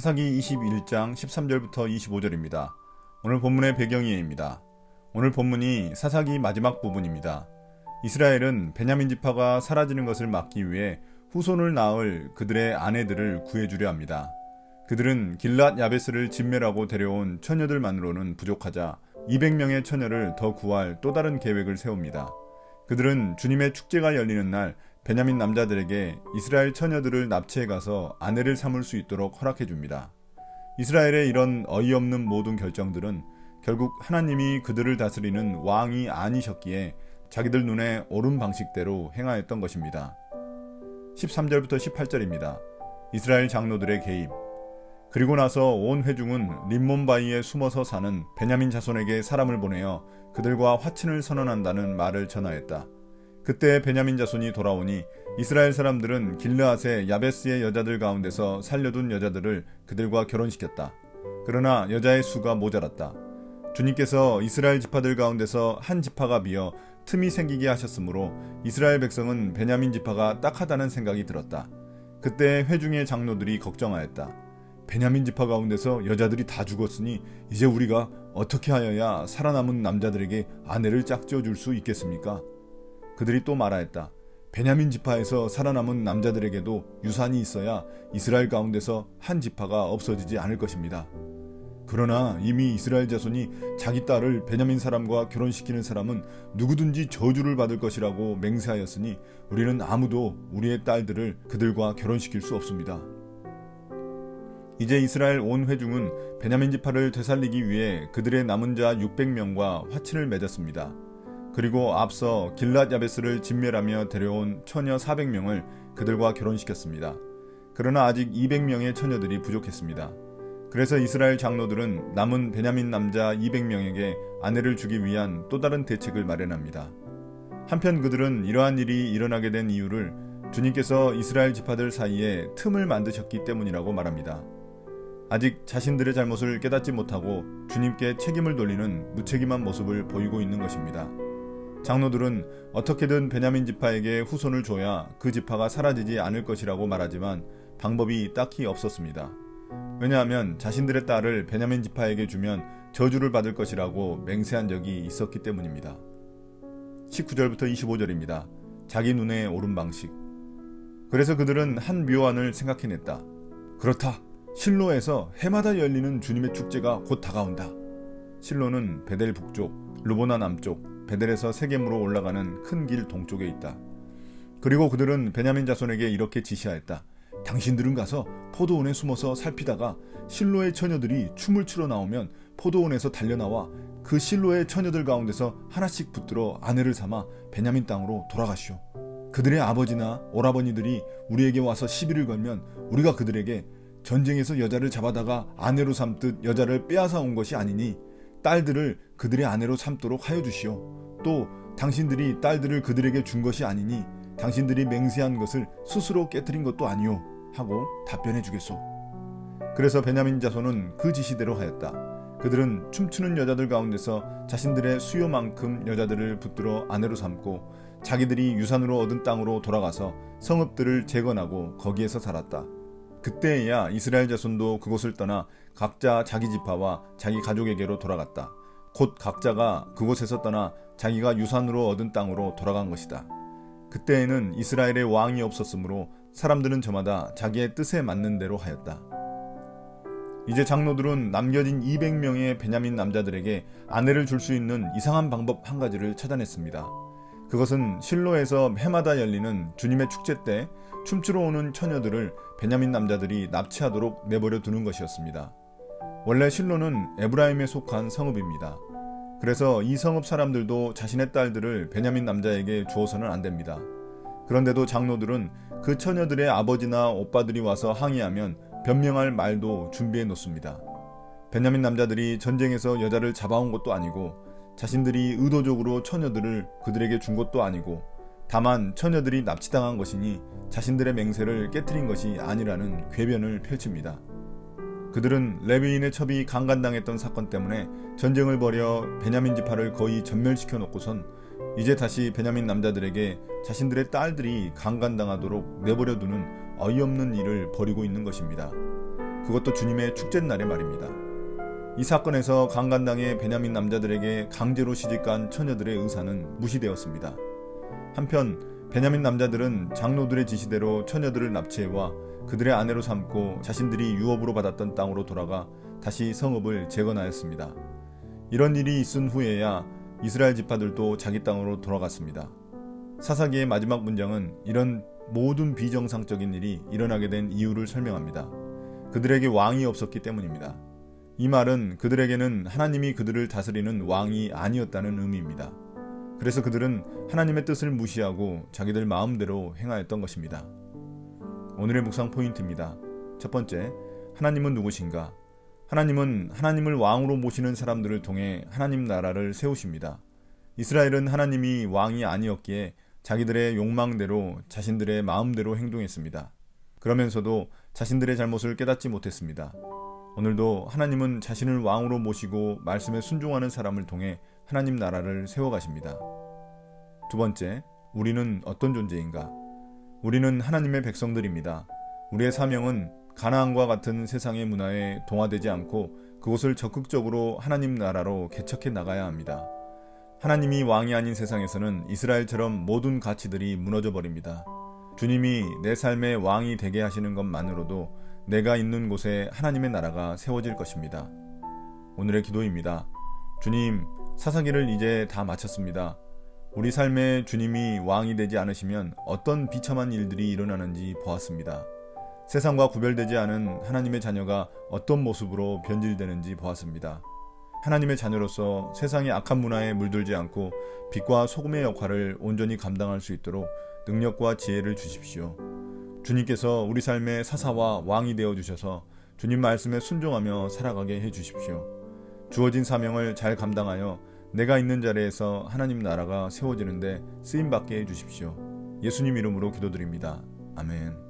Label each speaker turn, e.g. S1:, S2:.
S1: 사사기 21장 13절부터 25절입니다. 오늘 본문의 배경이에입니다. 오늘 본문이 사사기 마지막 부분입니다. 이스라엘은 베냐민 지파가 사라지는 것을 막기 위해 후손을 낳을 그들의 아내들을 구해주려 합니다. 그들은 길랏 야베스를 진멸하고 데려온 처녀들만으로는 부족하자 200명의 처녀를 더 구할 또 다른 계획을 세웁니다. 그들은 주님의 축제가 열리는 날 베냐민 남자들에게 이스라엘 처녀들을 납치해 가서 아내를 삼을 수 있도록 허락해 줍니다. 이스라엘의 이런 어이없는 모든 결정들은 결국 하나님이 그들을 다스리는 왕이 아니셨기에 자기들 눈에 옳은 방식대로 행하였던 것입니다. 13절부터 18절입니다. 이스라엘 장로들의 개입. 그리고 나서 온 회중은 림몬 바위에 숨어서 사는 베냐민 자손에게 사람을 보내어 그들과 화친을 선언한다는 말을 전하였다. 그때 베냐민 자손이 돌아오니 이스라엘 사람들은 길르앗의 야베스의 여자들 가운데서 살려둔 여자들을 그들과 결혼시켰다. 그러나 여자의 수가 모자랐다. 주님께서 이스라엘 지파들 가운데서 한 지파가 비어 틈이 생기게 하셨으므로 이스라엘 백성은 베냐민 지파가 딱하다는 생각이 들었다. 그때 회중의 장로들이 걱정하였다. 베냐민 지파 가운데서 여자들이 다 죽었으니 이제 우리가 어떻게 하여야 살아남은 남자들에게 아내를 짝지어 줄 수 있겠습니까? 그들이 또 말하였다. 베냐민 지파에서 살아남은 남자들에게도 유산이 있어야 이스라엘 가운데서 한 지파가 없어지지 않을 것입니다. 그러나 이미 이스라엘 자손이 자기 딸을 베냐민 사람과 결혼시키는 사람은 누구든지 저주를 받을 것이라고 맹세하였으니 우리는 아무도 우리의 딸들을 그들과 결혼시킬 수 없습니다. 이제 이스라엘 온 회중은 베냐민 지파를 되살리기 위해 그들의 남은 자 600명과 화친을 맺었습니다. 그리고 앞서 길랏 야베스를 진멸하며 데려온 처녀 400명을 그들과 결혼시켰습니다. 그러나 아직 200명의 처녀들이 부족했습니다. 그래서 이스라엘 장로들은 남은 베냐민 남자 200명에게 아내를 주기 위한 또 다른 대책을 마련합니다. 한편 그들은 이러한 일이 일어나게 된 이유를 주님께서 이스라엘 지파들 사이에 틈을 만드셨기 때문이라고 말합니다. 아직 자신들의 잘못을 깨닫지 못하고 주님께 책임을 돌리는 무책임한 모습을 보이고 있는 것입니다. 장로들은 어떻게든 베냐민 지파에게 후손을 줘야 그 지파가 사라지지 않을 것이라고 말하지만 방법이 딱히 없었습니다. 왜냐하면 자신들의 딸을 베냐민 지파에게 주면 저주를 받을 것이라고 맹세한 적이 있었기 때문입니다. 19절부터 25절입니다. 자기 눈에 옳은 방식. 그래서 그들은 한 묘안을 생각해냈다. 그렇다. 실로에서 해마다 열리는 주님의 축제가 곧 다가온다. 실로는 베델 북쪽, 루보나 남쪽, 베델에서 세겜으로 올라가는 큰 길 동쪽에 있다. 그리고 그들은 베냐민 자손에게 이렇게 지시하였다. 당신들은 가서 포도원에 숨어서 살피다가 실로의 처녀들이 춤을 추러 나오면 포도원에서 달려나와 그 실로의 처녀들 가운데서 하나씩 붙들어 아내를 삼아 베냐민 땅으로 돌아가시오. 그들의 아버지나 오라버니들이 우리에게 와서 시비를 걸면 우리가 그들에게 전쟁에서 여자를 잡아다가 아내로 삼듯 여자를 빼앗아 온 것이 아니니 딸들을 그들의 아내로 삼도록 하여 주시오. 또 당신들이 딸들을 그들에게 준 것이 아니니 당신들이 맹세한 것을 스스로 깨뜨린 것도 아니오 하고 답변해 주겠소. 그래서 베냐민 자손은 그 지시대로 하였다. 그들은 춤추는 여자들 가운데서 자신들의 수요만큼 여자들을 붙들어 아내로 삼고 자기들이 유산으로 얻은 땅으로 돌아가서 성읍들을 재건하고 거기에서 살았다. 그때에야 이스라엘 자손도 그곳을 떠나 각자 자기 지파와 자기 가족에게로 돌아갔다. 곧 각자가 그곳에서 떠나 자기가 유산으로 얻은 땅으로 돌아간 것이다. 그때에는 이스라엘의 왕이 없었으므로 사람들은 저마다 자기의 뜻에 맞는 대로 하였다. 이제 장로들은 남겨진 200명의 베냐민 남자들에게 아내를 줄 수 있는 이상한 방법 한 가지를 찾아냈습니다. 그것은 실로에서 해마다 열리는 주님의 축제 때 춤추러 오는 처녀들을 베냐민 남자들이 납치하도록 내버려 두는 것이었습니다. 원래 실로는 에브라임에 속한 성읍입니다. 그래서 이 성읍 사람들도 자신의 딸들을 베냐민 남자에게 주어서는 안 됩니다. 그런데도 장로들은 그 처녀들의 아버지나 오빠들이 와서 항의하면 변명할 말도 준비해 놓습니다. 베냐민 남자들이 전쟁에서 여자를 잡아온 것도 아니고 자신들이 의도적으로 처녀들을 그들에게 준 것도 아니고 다만 처녀들이 납치당한 것이니 자신들의 맹세를 깨뜨린 것이 아니라는 궤변을 펼칩니다. 그들은 레위인의 첩이 강간당했던 사건 때문에 전쟁을 벌여 베냐민 지파를 거의 전멸시켜 놓고선 이제 다시 베냐민 남자들에게 자신들의 딸들이 강간당하도록 내버려 두는 어이없는 일을 벌이고 있는 것입니다. 그것도 주님의 축제날의 말입니다. 이 사건에서 강간당의 베냐민 남자들에게 강제로 시집간 처녀들의 의사는 무시되었습니다. 한편 베냐민 남자들은 장로들의 지시대로 처녀들을 납치해와 그들의 아내로 삼고 자신들이 유업으로 받았던 땅으로 돌아가 다시 성읍을 재건하였습니다. 이런 일이 있은 후에야 이스라엘 지파들도 자기 땅으로 돌아갔습니다. 사사기의 마지막 문장은 이런 모든 비정상적인 일이 일어나게 된 이유를 설명합니다. 그들에게 왕이 없었기 때문입니다. 이 말은 그들에게는 하나님이 그들을 다스리는 왕이 아니었다는 의미입니다. 그래서 그들은 하나님의 뜻을 무시하고 자기들 마음대로 행하였던 것입니다. 오늘의 묵상 포인트입니다. 첫 번째, 하나님은 누구신가? 하나님은 하나님을 왕으로 모시는 사람들을 통해 하나님 나라를 세우십니다. 이스라엘은 하나님이 왕이 아니었기에 자기들의 욕망대로 자신들의 마음대로 행동했습니다. 그러면서도 자신들의 잘못을 깨닫지 못했습니다. 오늘도 하나님은 자신을 왕으로 모시고 말씀에 순종하는 사람을 통해 하나님 나라를 세워가십니다. 두 번째, 우리는 어떤 존재인가? 우리는 하나님의 백성들입니다. 우리의 사명은 가나안과 같은 세상의 문화에 동화되지 않고 그곳을 적극적으로 하나님 나라로 개척해 나가야 합니다. 하나님이 왕이 아닌 세상에서는 이스라엘처럼 모든 가치들이 무너져 버립니다. 주님이 내 삶의 왕이 되게 하시는 것만으로도 내가 있는 곳에 하나님의 나라가 세워질 것입니다. 오늘의 기도입니다. 주님, 사사기를 이제 다 마쳤습니다. 우리 삶에 주님이 왕이 되지 않으시면 어떤 비참한 일들이 일어나는지 보았습니다. 세상과 구별되지 않은 하나님의 자녀가 어떤 모습으로 변질되는지 보았습니다. 하나님의 자녀로서 세상의 악한 문화에 물들지 않고 빛과 소금의 역할을 온전히 감당할 수 있도록 능력과 지혜를 주십시오. 주님께서 우리 삶의 사사와 왕이 되어 주셔서 주님 말씀에 순종하며 살아가게 해 주십시오. 주어진 사명을 잘 감당하여 내가 있는 자리에서 하나님 나라가 세워지는데 쓰임 받게 해 주십시오. 예수님 이름으로 기도드립니다. 아멘.